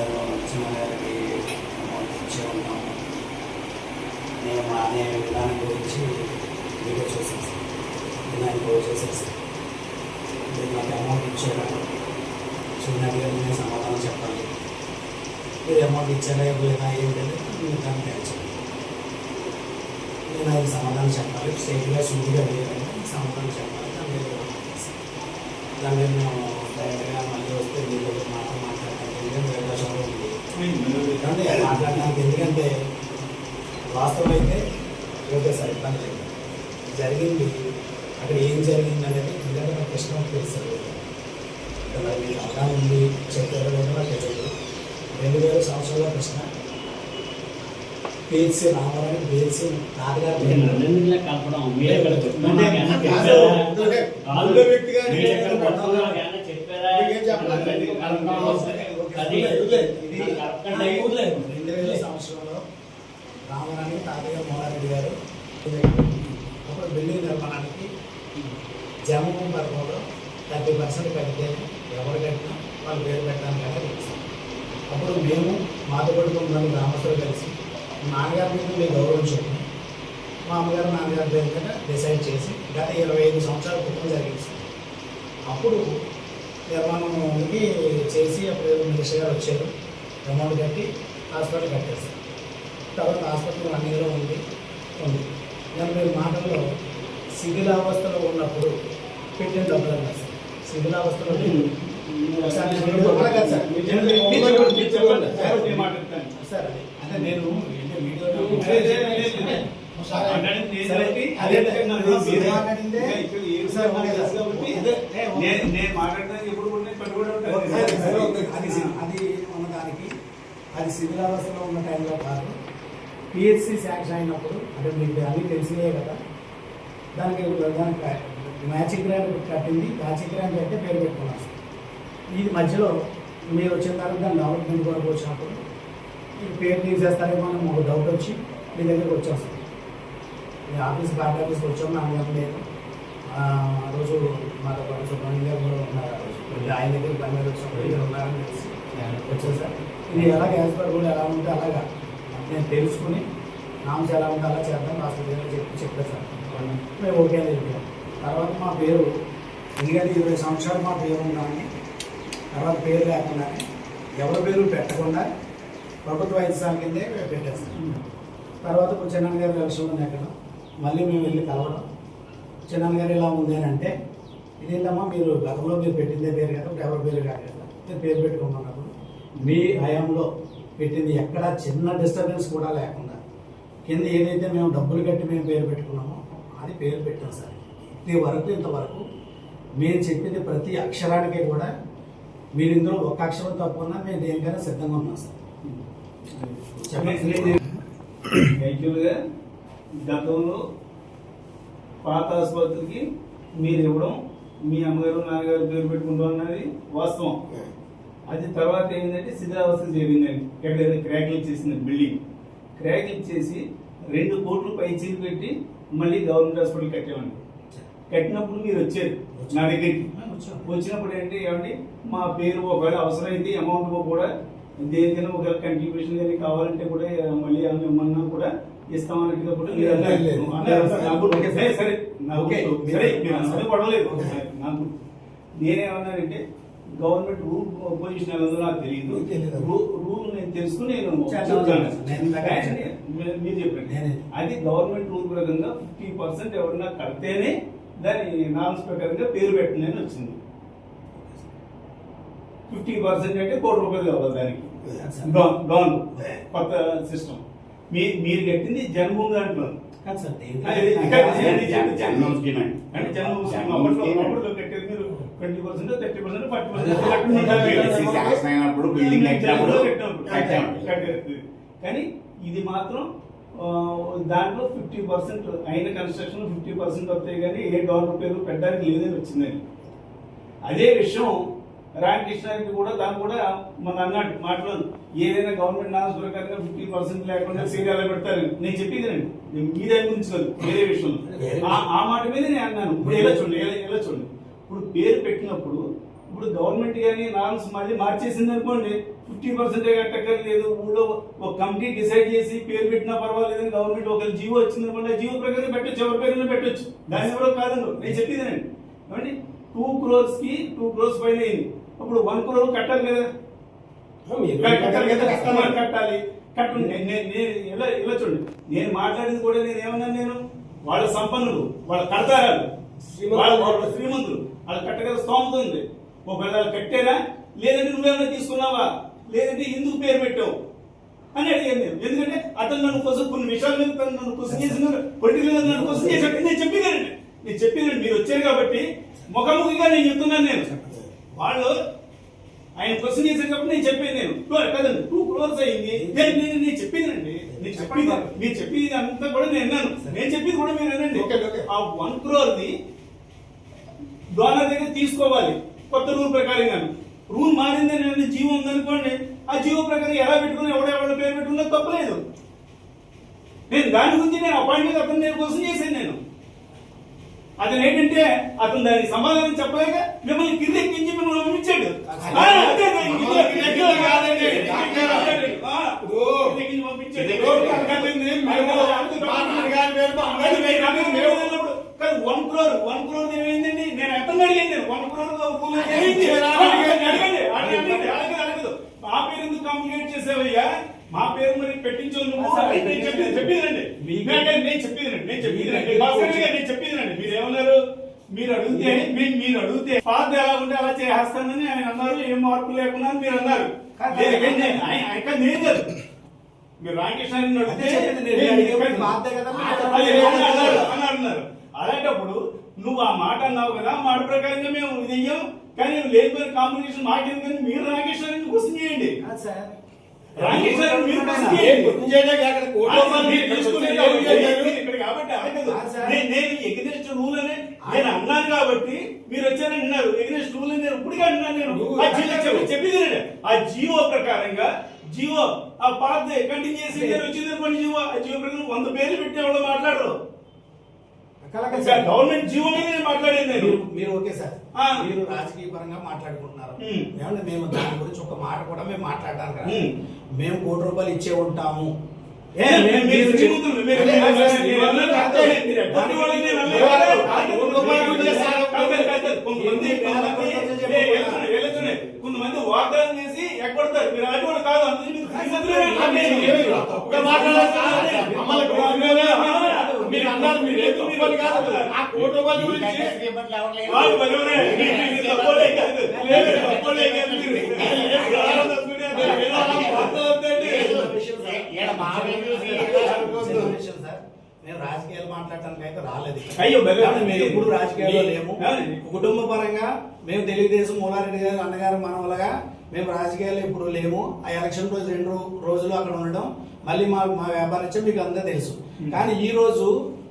గారు చిన్న గారికి అమౌంట్ ఇచ్చే ఉన్నాము మేము అనే విధానం గురించి వీడియో చూసేసి విధానం కూడా చూసేసి మీరు నాకు అమౌంట్ ఇచ్చారా చిన్న గారు నేను సమాధానం చెప్పాలి మీరు అమౌంట్ ఇచ్చారా ఇవ్వలేదా ఏం తెలియదు మీరు దాన్ని పెంచాలి నేను అది సమాధానం చెప్పాలి సేఫ్గా శుద్ధిగా వేయాలి సమాధానం చెప్పాలి దాని మీద దాని మీద మేము డైరెక్ట్గా మళ్ళీ వస్తే మీరు మాట మాట మాట్లాడడానికి ఎందుకంటే వాస్తవం అయితే ఓకే సార్ ఇబ్బంది లేదు. జరిగింది. అక్కడ ఏం జరిగింది అనేది ఎందుకంటే నాకు కృష్ణ ఇలా మీకు అవగాహన ఉంది చెప్పారో నాకు తెలియదు. రెండు వేల సంవత్సరాల కృష్ణ పిహెచ్సి రామారావు పిహెచ్సి తాతగారు నేను రెండింటిలో కలపడం మీరు ఎక్కడ చెప్తున్నా కానీ కాదు, చెప్పారా? కాదు. రెండో వ్యక్తిగా రెండు వేల సంవత్సరంలో రామారాణి తాతయ్య మోహారెడ్డి గారు అప్పుడు బిల్డింగ్ నిర్మాణానికి జమ్మభూమి పథకంలో థర్టీ పర్సెంట్ కడితే ఎవరు కట్టినా వాళ్ళు పేరు పెట్టడానికి అనేది అప్పుడు మేము మాతో పడుకున్న గ్రామస్తులు కలిసి నాన్నగారి మీద మేము గౌరవం చెప్పి మా అమ్మగారు నాన్నగారి పేరు డిసైడ్ చేసి గత ఇరవై ఐదు సంవత్సరాల క్రితం జరిగింది. అప్పుడు నిర్మాణంకి చేసి అప్పుడు మినిస్టర్ గారు వచ్చారు. అమౌంట్ కట్టి హాస్పిటల్ కట్టారు సార్ తర్వాత హాస్పిటల్ ఇయర్లో ఉంది. ఉంది. మీరు మాటల్లో శిథిలావస్థలో ఉన్నప్పుడు పెట్టిన డబ్బులు అన్నారు సార్. శిథిలావస్థలో సార్. అంటే నేను నేను సరే. అది అది ఉన్నదానికి అది శిథిలావస్థలో ఉన్న టైంలో కాదు పిహెచ్సి శాంక్షన్ అయినప్పుడు అంటే మీకు అన్నీ తెలిసినాయే కదా దానికి దానికి మ్యాచింగ్ గ్రాంట్ కట్టింది మ్యాచింగ్ గ్రాంట్ అయితే పేరు పెట్టుకున్నాను ఇది మధ్యలో మీరు వచ్చిన తర్వాత దాని డెవలప్మెంట్ వరకు వచ్చినప్పుడు ఈ పేరు తీసేస్తారేమో అని మాకు డౌట్ వచ్చి మీ దగ్గరికి వచ్చాం సార్ మీ ఆఫీస్ బ్యాక్ ఆఫీస్కి వచ్చాము నాకు లేదు ఆ రోజు మాతో పాటు సుబ్రహ్మణ్యం గారు కూడా ఉన్నారు. ఆయన దగ్గర పని మీద వచ్చినప్పుడు ఇక్కడ ఉన్నారని తెలిసి. వచ్చాను సార్ ఇది ఎలాగ గ్యాస్ పర్ కూడా ఎలా ఉంటే అలాగా? నేను తెలుసుకుని నామ్స్ ఎలా ఉంటే అలా చేద్దాం రాష్ట్రపతి చెప్పి చెప్పారు సార్ మేము ఓకే అని చెప్పాం. తర్వాత మా పేరు ఎందుకంటే ఇరవై సంవత్సరాలు మా పేరు ఉన్నామని తర్వాత పేరు లేకుండా ఎవరి పేరు పెట్టకుండా ప్రభుత్వ వైద్యశాల కిందే పెట్టారు తర్వాత ఇప్పుడు గారి ఎలక్షన్ ఉంది అక్కడ. మళ్ళీ మేము వెళ్ళి కలవడం చిన్న గారు ఇలా ఉంది అని అంటే ఇదేంటమ్మా మీరు గతంలో మీరు పెట్టిందే పేరు కదా ఇప్పుడు ఎవరి పేరు కాదు కదా. మీరు పేరు పెట్టుకోమన్నప్పుడు మీ హయాంలో పెట్టింది ఎక్కడ చిన్న డిస్టర్బెన్స్ కూడా లేకుండా కింద ఏదైతే మేము డబ్బులు కట్టి మేము పేరు పెట్టుకున్నామో అది పేరు పెట్టాం సార్. ఇది వరకు ఇంతవరకు మేము చెప్పింది ప్రతి అక్షరానికి కూడా మీరు ఇందులో ఒక అక్షరం తప్పున్నా మేము దేనికైనా సిద్ధంగా ఉన్నాం సార్. యాక్చువల్గా గతంలో పాత ఆసుపత్రికి మీరు ఇవ్వడం మీ అమ్మగారు నాన్నగారు పేరు పెట్టుకుంటాం అన్నది వాస్తవం. అది తర్వాత ఏంటంటే శిథిలావస్థ జరిగిందండి. ఎక్కడైనా క్రాక్లు ఇచ్చేసింది బిల్డింగ్ క్రాక్ ఇచ్చేసి రెండు కోట్లు పైచీలు పెట్టి మళ్ళీ గవర్నమెంట్ హాస్పిటల్ కట్టామండి కట్టినప్పుడు మీరు వచ్చారు నా దగ్గరికి. వచ్చినప్పుడు ఏంటి ఏమండి మా పేరు ఒకవేళ అవసరమైతే అమౌంట్ కూడా దేనికైనా ఒకవేళ కంట్రిబ్యూషన్ కానీ కావాలంటే కూడా మళ్ళీ ఏమైనా ఇమ్మన్నా కూడా ఇస్తామన్నట్టుగా కూడా మీరు అన్నారు. ఓకే, సరే సరే ఓకే. సరే మీరు పడవలేదు నాకు నేనేమన్నానంటే గవర్నమెంట్ రూల్ పొజిషన్ ఉందో నాకు తెలియదు రూల్ నేను తెలుసుకుని నేను మీరు చెప్పండి. అది గవర్నమెంట్ రూల్ ప్రకారంగా ఫిఫ్టీ పర్సెంట్ ఎవరన్నా కడితేనే దాని నామ్స్ ప్రకారంగా పేరు పెట్టండి అని వచ్చింది. ఫిఫ్టీ పర్సెంట్ అంటే కోటి రూపాయలు కావాలి దానికి. డౌన్ కొత్త సిస్టమ్. మీరు కట్టింది జన్మభూమి దాంట్లో జన్మం స్కీమ్. అంటే జన్మం స్కీమ్. అప్పట్లో అప్పట్లో కట్టేది మీరు twenty percent thirty percent forty building కట్టినప్పుడు. కట్టాము కానీ ఇది మాత్రం ఆ, దాంట్లో ఫిఫ్టీ పర్సెంట్ అయిన కన్స్ట్రక్షన్ ఫిఫ్టీ పర్సెంట్ వస్తాయి కానీ ఏ డోనర్ పేరు పెట్టడానికి లేదని వచ్చిందని అదే విషయం రామకృష్ణారెడ్డి కూడా దాన్ని కూడా మన అన్నాడు మాటలో ఏదైనా గవర్నమెంట్ నామ్స్ ప్రకారంగా ఫిఫ్టీ పర్సెంట్ లేకుండా సీట్ ఎలా పెడతారు. నేను చెప్పింది నేను మీ దాని గురించి కాదు వేరే విషయం. ఆ- మాట మీద నేను అన్నాను. ఇప్పుడు ఎలా చూడండి ఎలా చూడండి. ఇప్పుడు పేరు పెట్టినప్పుడు ఇప్పుడు గవర్నమెంట్ కానీ నార్మ్స్ మళ్ళీ మార్చేసింది అనుకోండి ఫిఫ్టీ పర్సెంటే కట్టక్కర్లేదు. ఊళ్ళో ఒక కమిటీ డిసైడ్ చేసి పేరు పెట్టినా పర్వాలేదని గవర్నమెంట్ ఒక జీవో వచ్చింది అనుకోండి ఆ జీవో ప్రకారం పెట్టొచ్చు ఎవరి పేరు పెట్టొచ్చు. దాని ఎవరో కాదండి నేను చెప్పేదేనండి ఏమండి? టూ క్రోర్స్కి టూ క్రోర్స్ పైన అయింది. అప్పుడు వన్ క్రోర్ కదా కట్టాలి కదా. కస్టమర్ కట్టాలి. ఇలా ఇలా చూడండి. నేను మాట్లాడింది కూడా నేను ఏమన్నాను నేను? వాళ్ళ సంపన్నులు వాళ్ళ కడతారు వాళ్ళ శ్రీమంతులు. వాళ్ళు కట్టగల స్తోమత ఉంది. ఒకవేళ వాళ్ళు కట్టారా లేదంటే నువ్వేమైనా తీసుకున్నావా? లేదంటే ఎందుకు పేరు పెట్టావు? అని అడిగాను నేను. ఎందుకంటే అతను నన్ను కోసం కొన్ని విషయాల మీద నన్ను క్వశ్చన్ చేసిన పొలిటికల్ నన్ను క్వశ్చన్ చేశాడు. నేను చెప్పేదానండి నేను చెప్పేదండి మీరు వచ్చారు కాబట్టి ముఖాముఖిగా నేను చెప్తున్నాను నేను. వాళ్ళు ఆయన క్వశ్చన్ చేశారు కాబట్టి నేను చెప్పేది నేను. కదండి టూ క్రోర్స్ అయింది. నేను నేను నేను చెప్పేదండి నేను చెప్పింది మీరు చెప్పింది అంతా కూడా నేను విన్నాను. నేను చెప్పింది కూడా మీరు వినండి. ఆ వన్ క్రోర్ ది డోనర్ దగ్గర తీసుకోవాలి. కొత్త రూల్ ప్రకారంగా రూల్ మారింది నేను జీవో ఉందనుకోండి. ఆ జీవో ప్రకారం ఎలా పెట్టుకుని ఎవడెవడ పేరు పెట్టుకున్నా తప్పలేదు. నేను దాని గురించి నేను అపాయింట్మెంట్ అతను నేను కోసం చేశాను నేను. అతను ఏంటంటే అతను దానికి సమాధానం చెప్పలేక మిమ్మల్ని కిందెక్కించి మిమ్మల్ని పంపించాడు. కానీ వన్ క్రోర్ వన్ క్రోర్ ఏమైందండి? నేను ఎక్కడ అడిగాను నేను వన్ క్రోర్ అడగదు అడగదు మా పేరు ఎందుకు కాంప్లికేట్ చేసావయ్యా? మా పేరు మరి పెట్టించు నువ్వు. నేను చెప్పింది చెప్పేదండి నేను చెప్పేదండి నేను గారు నేను చెప్పేదండి మీరు ఏమన్నారు మీరు అడిగితే మీరు అడిగితే పాత ఎలా ఉంటే అలా చేస్తానని ఆయన అన్నారు. ఏం మార్పు లేకుండా మీరు అన్నారు. నేను- కాదు. మీరు. అదే, అన్నారు. అలాంటప్పుడు నువ్వు ఆ మాట అన్నావు కదా మాట ప్రకారంగా మేము ఇది అయ్యాం కానీ లేకపోయిన కాంపిటీషన్ మాకెందుకని మీరు రామకృష్ణాన్ని క్వశ్చన్ చేయండి. రామకృష్ణాన్ని మీరు క్వశ్చన్ చేయండి మీరు తీసుకునే మీరు ఇక్కడ కాబట్టి అడగదు. కాదు సార్. నేను- నేను ఎగ్నెస్ట్ రూల్ అని నేను అన్నాను కాబట్టి మీరు వచ్చారని అన్నారు ఎగ్నెస్ట్ రూల్ నేను ఇప్పటికే అన్నాను నేను చెప్పి చెప్పింది నేను. ఆ జీవో ప్రకారంగా జీవో ఆ పాత కంటిన్యూ చేసి నేను వచ్చింది జీవో ఆ జీవో ప్రకారం వంద పేర్లు పెట్టి ఎవడో మాట్లాడరు గవర్నమెంట్ జీవో మీద నేను మాట్లాడేది నేను మీరు ఓకే సార్. మీరు రాజకీయ పరంగా మాట్లాడుకుంటున్నారు. ఏమంటే మేము దాని గురించి ఒక మాట కూడా మేము. ఉమ్. మేము కోటి రూపాయలు ఇచ్చే ఉంటాము మీరు- మీరు శ్రీమంతులు, మీరు- అదే, మీరు- అదే, మీరు- శ్రీమంతులు మీరు- కాదు. మీరు ఎటువంటి వాళ్ళని నేను అనలేదు. కాదు, కాదు, కాదు, కోటి రూపాయలు మీరు- చేస్తారు. కాదు, కాదు, కాదు. కొంతమంది ఎన్ని వేల కొంతమంది కోట్లు ఏ, వెళ్తున్నాయి, వెళ్తున్నాయి. కొంతమంది వాగ్దానం చేసి ఎక్కడతారు మీరు అలాంటి వాళ్ళు కాదు అందుకే మీరు శ్రీమంతులే అంటున్నారు. ఒక్క మాట్లాడాలి సార్. మమ్మల్ని గవర్నమెంట్ మీరు అన్నారు మీరు ఏం తప్పు పని కాదు. ఆ కోటి రూపాయల గురించి వాళ్ళు బలవరే. మీరు తక్కువలే కాదు. లేదు, తక్కువలే కాదు మీరు. ఎవరో తక్కువే కాదు. ఏదో అలా మాట్లాడొద్దండి. చిన్న విషయం సార్ నేను రాజకీయాలు మాట్లాడటానికి అయితే రాలేదు అయ్యో, మేము ఇప్పుడు రాజకీయాల్లో లేము. కుటుంబ పరంగా మేము తెలుగుదేశం మూలారెడ్డి గారు అన్నగారు మనవలుగా మేము రాజకీయాల్లో ఇప్పుడు లేము. ఆ ఎలక్షన్ రోజు రెండు రోజులు అక్కడ ఉండడం మళ్ళీ మా మా వ్యాపారం మీకు అంతా తెలుసు. కానీ ఈ రోజు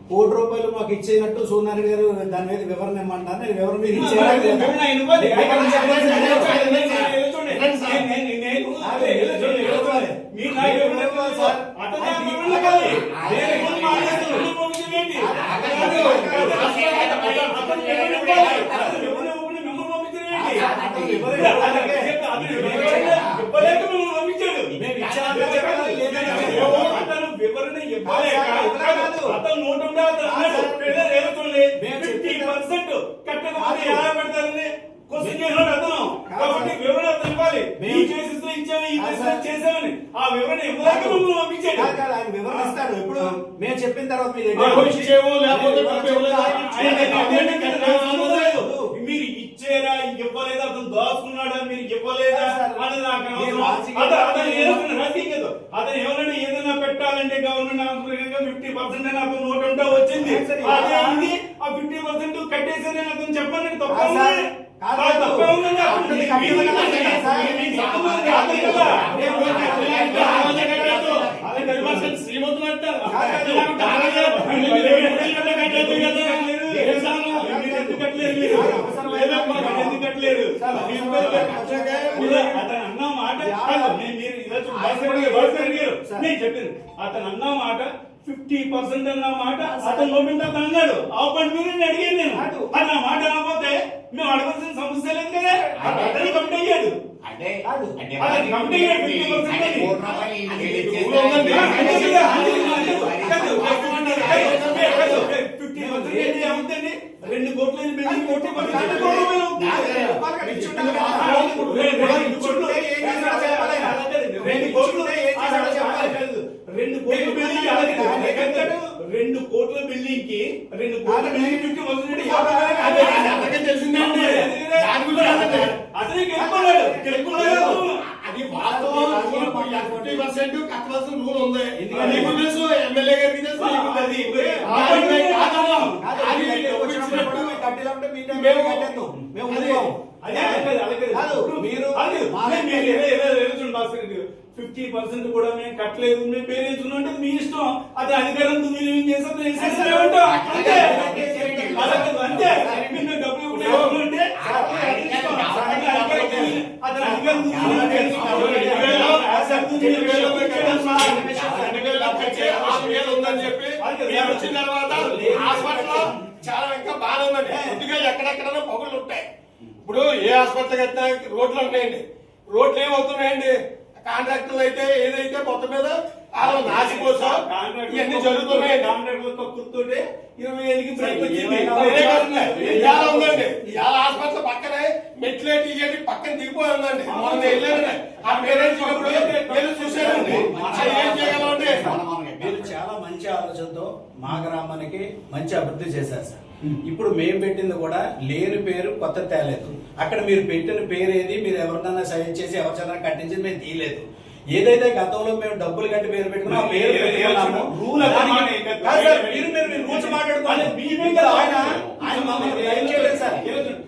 కోటి రూపాయలు మాకు ఇచ్చేనట్టు సోనారెడ్డి గారు దాని మీద వివరణ ఇమ్మంటారు నేను వివరణ మీరు ఇవ్వలేక మిమ్మల్ని పంపించాడు. మేము ఇచ్చామని చెప్పాలి, లేదని ఏమో, అతను వివరణ ఇవ్వలేక కాదు. అతను నోటు? మేము 50% కట్టకపోతే. ఎలా పెడతారని క్వశ్చన్ చేసినాడు అతను కాబట్టి వివరణ అతను ఇవ్వాలి ఈ కేసెస్లో ఇచ్చాము ఈ కేసెస్ సార్. చేసామని ఆ వివరణ ఇవ్వలేక మిమ్మల్ని పంపించాడు ఆయన వివరణ ఇస్తాడు ఎప్పుడు మేము చెప్పిన తర్వాత మీ ఆ, దగ్గర ఇచ్చేవో లేకపోతే. మీరు ఇచ్చారా ఇవ్వలేదా? అతను దాచుకున్నాడా మీరు ఇవ్వలేదా? అని నాకు అతను ఏమన్నా కాదు. అతను ఏమన్నాడు ఏదైనా పెట్టాలంటే గవర్నమెంట్ ఆంధ్రప్రదేశ్ ఫిఫ్టీ పర్సెంట్ అని అతను నోట్ ఉంటా వచ్చింది. అదే ఇది. ఆ ఫిఫ్టీ పర్సెంట్ కట్టేసరి అని అతను చెప్పాలని తప్ప. తప్ప ఉందండి. శ్రీమంతులు అంటారు. అతను అన్న మాట నేను చెప్పింది అతను అన్న మాట ఫిఫ్టీ పర్సెంట్ అన్న మాట అతను నోటి అతను అన్నాడు ఆ పని మీద నేను అడిగాను నేను కాదు. అన్న మాట అనకపోతే మేము అడగాల్సిన సమస్య లేదు కదా అతని కమిటీ అయ్యాడు అంటే అది కమిటీ అయ్యాడు, అంటే 50% రెండు కోట్ల బిల్డింగ్ కోటి. రెండు కోట్లు రెండు కోట్లు బిల్డింగ్ రెండు కోట్ల బిల్డింగ్కి రెండు కోట్ల బిల్డింగ్ అది అందరికీ తెలిసిందండి. దాని గురించి అడగండి. అతనే గెలుపుకున్నాడు గెలుపుకున్నాడు అది వాస్తవం ఫిఫ్టీ పర్సెంట్ కట్టవలసిన రూల్ ఉంది ఎందుకంటే- నీకు తెలుసు ఎమ్మెల్యే గారికి తెలుసు నీకు అది తెలుసు. ఆ దానిపై కాదనం. కాదు, అది మీ దగ్గరికి డబ్బు వచ్చినప్పుడు ఇచ్చినట్టు మీకు కట్టెలు ఉంటే మీ టైంలో మేము- కట్టేద్దాం. మేము అదే, ఊరుకోము. అదే అలాగే అలాగే కాదు, మీరు- అది మా- మీరు ఏదో ఏదో ఏదో చూడండి భాస్కర్ రెడ్డి గారు. ఫిఫ్టీ పర్సెంట్ కూడా మేము కట్టలేదు మేము పేరెంట్స్ అంటే మీ ఇష్టం. అది అధికారం దుర్వినియోగం చేస్తే అంతే. అంతే. మీరు డబ్బులు దుర్వినియోగం- అతని అధికారం ఆరు వేలు ఉందని చెప్పి మేము వచ్చిన తర్వాత హాస్పిటల్ చాలా ఇంకా బాగా ఉందండి. కొద్దిగా ఎక్కడెక్కడైనా పొగలు ఉంటాయి. ఇప్పుడు ఏ హాస్పిటల్ కట్టినా రోడ్లు ఉంటాయండి రోడ్లు ఏమవుతున్నాయండి? కాంట్రాక్టర్లు అయితే ఏదైతే మొత్తం మీద వాళ్ళు నాసి కోసం ఇవన్నీ ఇరవై. ఇవాళ ఉందండి. ఇవాళ హాస్పిటల్ పక్కనే మెట్లేటి ఇవన్నీ పక్కన దిగిపోయి ఉందండి. మొన్న వెళ్ళారండి ఆ పేరెంట్స్ అది ఏం చేయగలండి మీరు చాలా మంచి ఆలోచనతో మా గ్రామానికి మంచి అభివృద్ధి చేశారు సార్. ఇప్పుడు మేము పెట్టింది కూడా లేని పేరు కొత్త తేలేదు అక్కడ మీరు పెట్టిన పేరు ఏది మీరు ఎవరినైనా సజెస్ట్ చేసి ఎవరినైనా కట్టించింది మేము తీయలేదు. ఏదైతే గతంలో మేము డబ్బులు కట్టి పేరు పెట్టుకున్నాం పేరు పెట్టుకున్నామో, మీరు మీరు రూల్స్ మాట్లాడుకోవాలి ఆయన ఆయన. మమ్మల్ని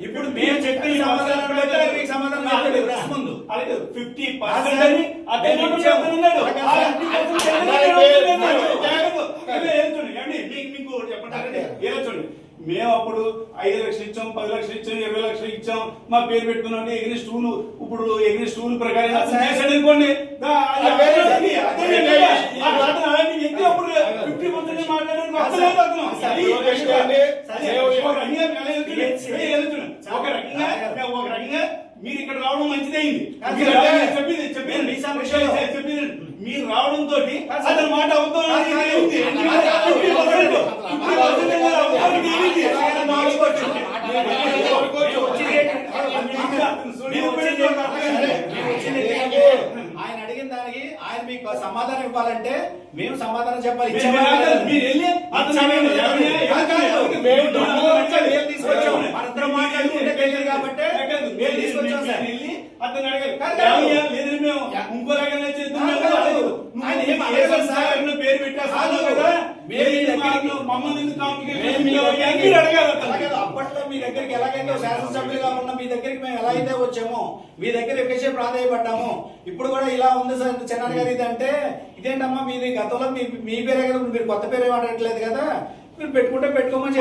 ఇప్పుడు మేము చెప్పిన సమాధానం మీకు సమాధానం ఫిఫ్టీ పర్సెంట్ అని మేము ఏమన్నా ఇచ్చాము. చెప్తున్నాడు. అలాగే ఆ సార్. 50% చెప్తున్నాడు. అలాగే జాగ్రత్త. అదే ఏం చూడండి, ఏమండి, మీకు- మీకు ఒకటి చెప్పండి. ఏదో చూడండి మేము అప్పుడు ఐదు లక్షలు ఇచ్చాం పది లక్షలు ఇచ్చాం ఇరవై లక్షలు ఇచ్చాం. మా పేరు పెట్టుకున్నాం ఎగిరి స్టూల్. ఇప్పుడు ఎగిరి స్టూల్ ప్రకారం చేశాడు అనుకోండి. అలాంటి వ్యక్తి అప్పుడు ఫిఫ్టీ పర్సెంట్ మాట్లాడారు రకంగా ఒక రకంగా మీరు ఇక్కడ రావడం మంచిదైంది. మీరు రావడం- చెప్పింది చెప్పింది. మీ సమస్యలు. చెప్పింది మీరు రావడం తోటి అతని మాట అవుతాం ఆయన అడిగిన దానికి ఆయన మీకు సమాధానం ఇవ్వాలంటే మేము సమాధానం చెప్పాలి. తీసుకొచ్చాం. తీసుకొచ్చాం అతను అడగాలి లేదు మేము ఇంకో రకంగా పేరు కాదు. అలాగే అప్పట్లో మీ దగ్గరికి ఎలాగైతే శాసనసభ్యులుగా ఉన్న మీ దగ్గరికి మేము ఎలా అయితే వచ్చామో మీ దగ్గర ఎక్కువసేపు ప్రాధాన్యపడ్డాము ఇప్పుడు కూడా ఇలా ఉంది సార్ చెన్నారి గారు. ఇది అంటే ఇదేంటమ్మా మీది గతంలో మీ మీ పేరే కదా మీరు కొత్త పేరు ఏమనట్లేదు కదా? మీరు పెట్టుకుంటే పెట్టుకోమని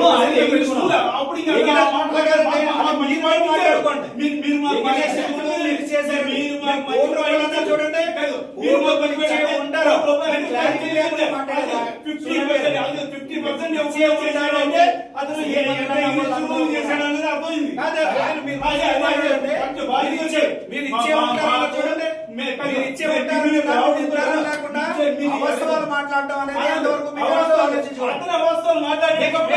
మీరు మాట మాట్లాడుకోండి. మీరు- మీరు మాకు ఎగిరి మంచి స్కూల్ చెప్పండి. మీరు చేశారు. మీరు మీరు మాకు మంచి ఊరు వాళ్ళంతా చూడండి. కాదు. ఊరు మీరు మాకు మంచి మంచి చెప్పండి. ఉంటారు. మీరు క్లారిటీ లేకుండా మాట్లాడారు. 50% అలాగే 50% ఇచ్చే మాట్లాడటం అనేది అదే, చెప్పండి.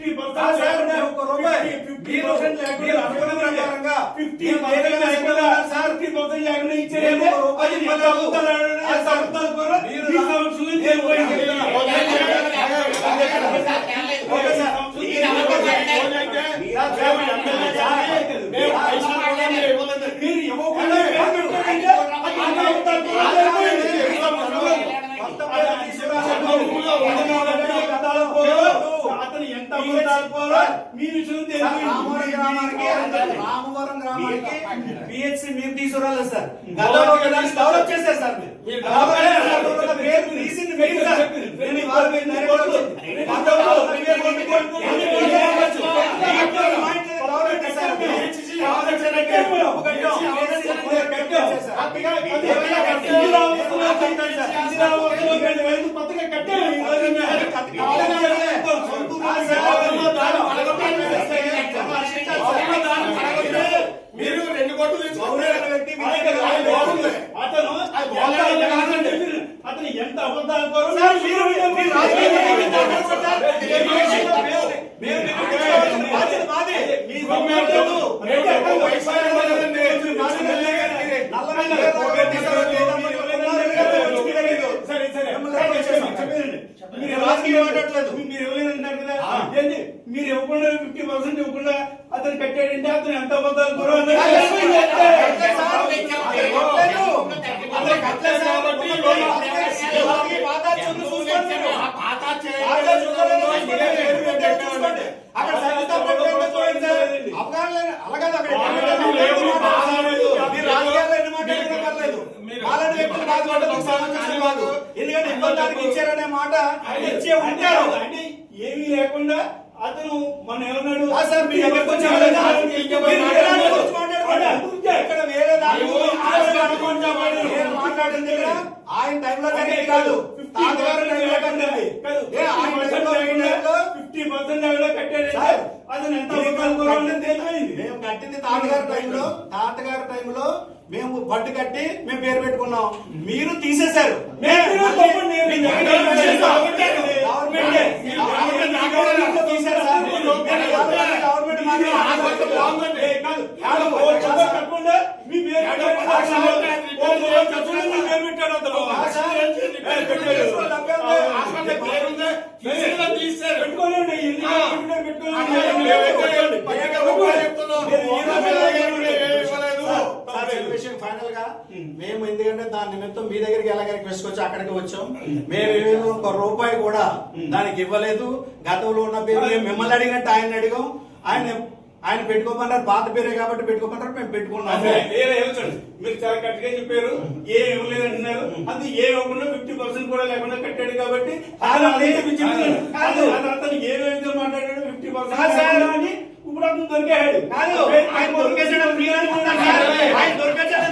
50% కాదు సార్, లేకుండా రూపాయి. 50% మీరు లేకుండా మీరు అనుకున్న ప్రకారంగా 50% మీరు వేరే వేరే లేకుండా ఉన్నారు సార్. 50% లేకుండా మేము ఇచ్చేయండి. ఒక రూపాయి అది ఇవ్వలేదు. ఎంత అబద్ధాలు ఆడాడు, ఆ ఎంత సార్, అబద్ధాలు కూడా మీరు ఈ రా- సంవత్సరం నుంచి వెళ్ళిపోయింది. Okay sir. మీరు ఇవ్వకుండా పేరు పెట్టారంటే అది ఎంత అబద్ధాలు కూడా వెళ్ళిపోయింది. అతను ఎంత అబద్ధాలు పోలో మీరు తీసుకురాలేదు సార్ డెవలప్ చేశారు సార్ మీరు మీరు డెవలప్ చేసిన పేరు తీసింది మీరు సార్ నేను ఇవాళ మీరు డైరెక్ట్ వచ్చింది. గతంలో ప్రీమియర్ కోర్టు కోర్టు ఎన్ని కోర్టు కావచ్చు? దీంట్లో పాయింట్ లేదు, డెవలప్ చేశారు మీరు. డెవలప్ చేయడానికి డబ్బు కట్టాం. పిహెచ్సి కట్టాం. హ్యాపీగా ఏమైనా కట్టాం. పత్రిక కట్టారు కావాలని ఎంత అబద్ధాలు కోరు సార్, మీరు- మీరు రాజకీయ నాయకులు చెప్పండి సార్. మేము బాధ్యత మాది. మీ మేము లేదు. మేము ఎక్కువ వయసు అయిన వాళ్ళండి. మాది నల్లగా నల్లగా నల్లగా సరే సరే చెప్పేదండి మీరు రాజకీయం మాట్లాడట్లేదు. మీరు ఇవ్వలేదంటారు కదా ఆ. ఏంది మీరు ఇవ్వకుండా ఫిఫ్టీ పర్సెంట్ ఇవ్వకుండా అతను కట్టాడంటే అతను ఎంత అబద్ధాలు ఎందుకంటే ఇబ్బందానికి ఇచ్చారనే మాట ఇచ్చే ఉంటారు ఏమీ లేకుండా అతను మన ఏమన్నాడు సార్, వచ్చి అడగలేదు. మీరు వేరే దాని గురించి మాట్లాడుకోండి. ఇక్కడ వేరే దాని గురించి మాట్లాడుకోండి. నేను మాట్లాడింది ఇక్కడ ఆయన టైంలో జరిగింది కాదు తాతగారి టైంలో టైంలో టైంలో ఫిఫ్టీ పర్సెంట్ కట్టాడంటే సార్, అతను ఎంత మేము కట్టింది తాతగారి టైంలో తాతగారి టైంలో మేము బట్టు కట్టి మేము పేరు పెట్టుకున్నాం మీరు తీసేశారు మేము ఫైనల్గా మేము ఎందుకంటే దాని నిమిత్తం మీ దగ్గరికి ఎలాగ రిక్వెస్ట్ వచ్చి అక్కడికి వచ్చాం. మేము ఒక రూపాయి కూడా దానికి ఇవ్వలేదు. గతంలో ఉన్న పేరు మేము మిమ్మల్ని అడిగినట్టు ఆయన అడిగాం. ఆయన ఆయన పెట్టుకోమన్నారు. పాత పేరే కాబట్టి పెట్టుకోమన్నారు. మేము ఏమొచ్చాడు? మీరు చాలా కరెక్ట్గా చెప్పారు. ఏం ఇవ్వలేదు అంటున్నారు. అది ఏం ఇవ్వకుండా ఫిఫ్టీ పర్సెంట్ కూడా లేకుండా కట్టాడు కాబట్టి ఏదైతే మాట్లాడాడు. ఫిఫ్టీ. పర్సెంట్ ఇప్పుడు అతను దొరికాడు ఆయన. ఆయన దొరికేసాడని